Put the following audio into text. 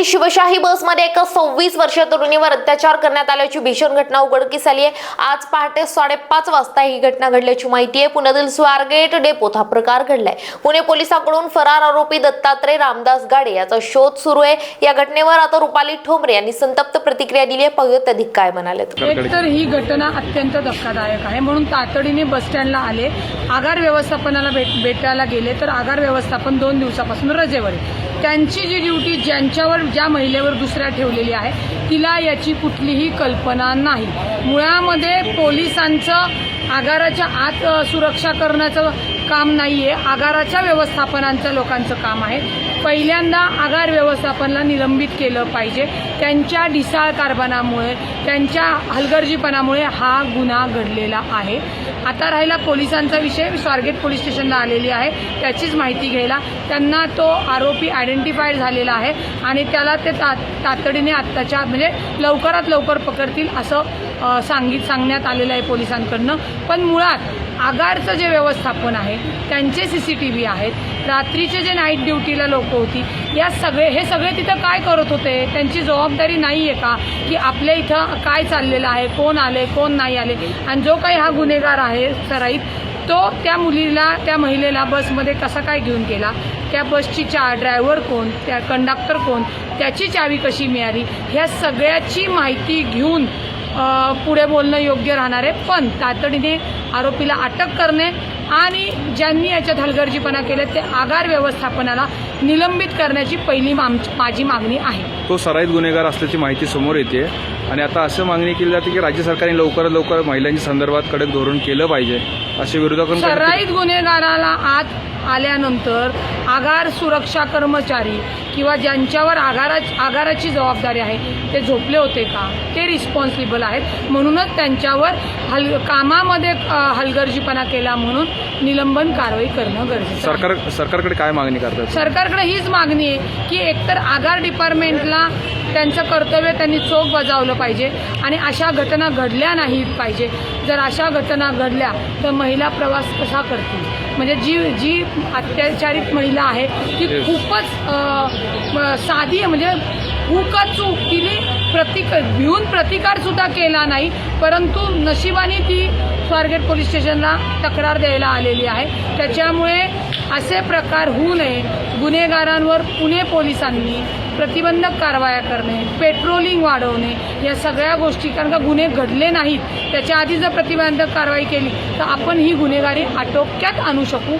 पुण्यातील शिवशाही बसमध्ये एका सव्वीस वर्षीय तरुणीवर अत्याचार करण्यात आल्याची भीषण घटना उघडकीस आली आहे. आज पहाटे साडेपाच वाजता ही घटना घडल्याची माहिती आहे. पुण्यातील स्वारगेट डेपोत हा प्रकार घडलाय. पुणे पोलिसांकडून फरार आरोपी दत्तात्रय रामदास गाडे याचा शोध सुरू आहे. या घटनेवर आता रुपाली ठोंबरे यांनी संतप्त प्रतिक्रिया दिली आहे. पाहूयात अधिक काय म्हणालेत. तर ही घटना अत्यंत धक्कादायक आहे. म्हणून तातडीने बस स्टँडला आले. आगार व्यवस्थापनाला भेट भेटायला गेले तर आगार व्यवस्थापन दोन दिवसापासून रजेवर आहे. त्यांची जी ड्युटी ज्यांच्यावर ज्या महिलेवर दुसऱ्या ठेवलेली आहे तिला याची कुठलीही कल्पना नाही. मुळामध्ये पोलिसांचं आगाराच्या आत सुरक्षा करण्याचं काम नाही आहे आगाराच्या व्यवस्थापनांचं लोकांचं काम आहे. पहिल्यांदा आगार व्यवस्थापनला निलंबित केलं पाहिजे. त्यांच्या ढिसाळ कारभारामुळे त्यांच्या हलगर्जीपणामुळे हा गुन्हा घडलेला आहे. आता राहिला पोलिसांचा विषय. स्वारगेट पोलीस स्टेशनला आलेली आहे. त्याचीच माहिती घ्यायला. त्यांना तो आरोपी आयडेंटिफाईड झालेला आहे आणि त्याला ते ता तातडीने आत्ताच्या म्हणजे लवकरात लवकर पकडतील असं सांगित सांगण्यात आलेलं आहे पोलिसांकडनं. पण मुळात आगारचं जे व्यवस्थापन आहे त्यांचे सी सी टी व्ही आहेत रात्रीचे जे नाईट ड्युटीला लोक होती या सगळे हे सगळे तिथं काय करत होते? त्यांची जबाबदारी नाही आहे का? की आपल्या इथं काय चाललेलं आहे कोण आले कोण नाही आले? आणि जो काही हा गुन्हेगार आहे सराईत तो त्या मुलीला त्या महिलेला बसमध्ये कसा काय घेऊन गेला? त्या बसची चा ड्रायव्हर कोण? त्या कंडक्टर कोण? त्याची चावी कशी मिळाली? ह्या सगळ्याची माहिती घेऊन पुढे बोलणं योग्य राहणार आहे. पण तातडीने आरोपीला अटक करणे आणि ज्यांनी याच्यात हलगर्जीपणा केले ते आगार व्यवस्थापनाला निलंबित करण्याची पहिली माझी मागणी आहे. तो सराईत गुन्हेगार असल्याची माहिती समोर येते. आणि आता असं मागणी केली जाते की राज्य सरकारने लवकरात लवकर महिलांच्या संदर्भात कडक धोरण केलं पाहिजे असे विरोधकांकडून सराईत गुन्हेगाराला आत आल्यानंतर आगार सुरक्षा कर्मचारी किंवा ज्यांच्यावर आगारा आगाराची जबाबदारी आहे ते झोपले होते का? ते रिस्पॉन्सिबल आहेत. म्हणूनच त्यांच्यावर हल कामामध्ये हलगर्जीपणा केला म्हणून निलंबन कारवाई करणं गरजेचं. सरकार सरकारकडे काय मागणी करतात? सरकारकडे हीच मागणी आहे की एकतर आगार डिपार्टमेंटला त्यांचं कर्तव्य त्यांनी चोख बजावलं पाहिजे आणि अशा घटना घडल्या नाहीत पाहिजे. जर अशा घटना घडल्या तर महिला प्रवास कसा करतील? म्हणजे जी जी अत्याचारित महिला आहे ती खूपच साधी आहे. म्हणजे खूपच चूक तिने प्रतिक भिवून प्रतिकार सुद्धा केला नाही परंतु नशिबाने ती स्वारगेट पोलीस स्टेशनला तक्रार द्यायला आलेली आहे. त्याच्यामुळे असे प्रकार होऊ नये. गुन्हेगारांवर पुणे पोलिसांनी प्रतिबंधक कारवाया करणे पेट्रोलिंग वाढवणे या सगळ्या गोष्टी कारण का गुन्हे घडले नाहीत. त्याच्या आधी जर प्रतिबंधक कारवाई केली तर आपण ही गुन्हेगारी आटोक्यात आणू शकू.